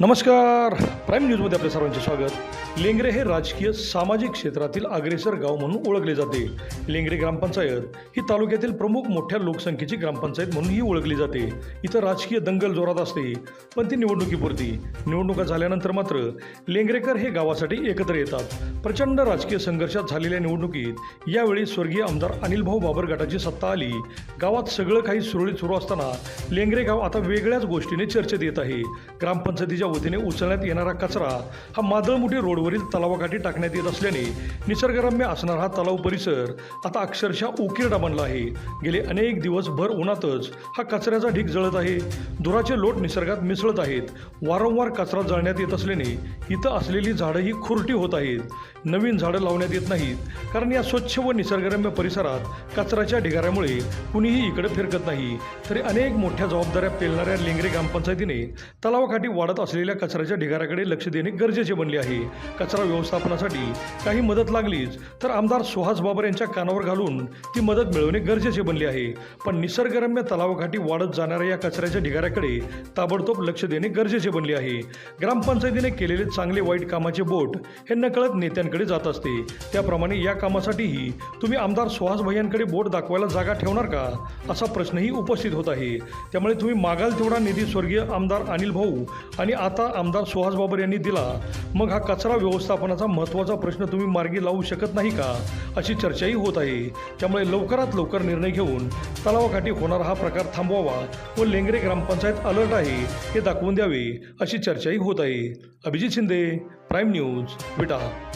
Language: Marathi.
नमस्कार. प्राईम न्यूजमध्ये आपल्या सर्वांचे स्वागत. लेंगरे हे राजकीय सामाजिक क्षेत्रातील अग्रेसर गाव म्हणून ओळखले जाते. लेंगरे ग्रामपंचायत ही तालुक्यातील प्रमुख मोठ्या लोकसंख्येची ग्रामपंचायत म्हणूनही ओळखली जाते. इथं राजकीय दंगल जोरात असते पण ती निवडणुकीपुरती. निवडणुका झाल्यानंतर मात्र लेंगरेकर हे गावासाठी एकत्र येतात. प्रचंड राजकीय संघर्षात झालेल्या निवडणुकीत यावेळी स्वर्गीय आमदार अनिल भाऊ बाबर गटाची सत्ता आली. गावात सगळं काही सुरळीत सुरू असताना लेंगरे गाव आता वेगळ्याच गोष्टीने चर्चेत येत आहे. ग्रामपंचायतीच्या वतीने उचलण्यात येणारा कचरा हा मादळमुठी रोडवरील तलावाकाठी टाकण्यात येत असल्याने निसर्गरम्य असणारा हा तलाव परिसर आता अक्षरशः उकिरडा बनला आहे. गेले अनेक दिवस भर उन्हातच हा कचऱ्याचा ढीग जळत आहे. धुराचे लोट निसर्गात मिसळत आहेत. वारंवार कचरा जळण्यात येत असल्याने इथं असलेली झाडं ही खुरटी होत आहेत. नवीन झाडं लावण्यात येत नाहीत. कारण या स्वच्छ व निसर्गरम्य परिसरात कचऱ्याच्या ढिगाऱ्यामुळे कुणीही इकडे फिरकत नाही. तरी अनेक मोठ्या जबाबदाऱ्या पेलणाऱ्या लेंगरे ग्रामपंचायतीने तलावाकाठी वाढत असलेल्या कचऱ्याच्या ढिगाऱ्याकडे लक्ष देणे गरजेचे बनले आहे. कचरा व्यवस्थापनासाठी काही मदत लागलीच तर आमदार सुहास बाबर यांच्या कानावर घालून ती मदत मिळवणे गरजेचे बनले आहे. पण निसर्गरम्य तलावाकाठी वाढत जाणाऱ्या या कचऱ्याच्या ढिगाऱ्याकडे ताबडतोब लक्ष देणे गरजेचे बनले आहे. ग्रामपंचायतीने केलेले चांगले वाईट कामाचे बोट हे नकळत नेत्यांकडे जात असते. त्याप्रमाणे या कामासाठीही तुम्ही आमदार सुहास भैयांकडे बोट दाखवायला जागा ठेवणार का? असा प्रश्नही उपस्थित होत आहे. त्यामुळे तुम्ही मागाल तेवढा निधी स्वर्गीय आमदार अनिल भाऊ आणि आता आमदार सुहास बाबर यांनी दिला. मग हा कचरा व्यवस्थापनाचा महत्त्वाचा प्रश्न तुम्ही मार्गी लावू शकत नाही का? अशी चर्चाही होत आहे. त्यामुळे लवकरात लवकर निर्णय घेऊन तलावाकाठी होणारा हा प्रकार थांबवावा व लेंगरे ग्रामपंचायत अलर्ट आहे हे दाखवून द्यावे अशी चर्चाही होत आहे. Abhijit Shinde Prime News Vita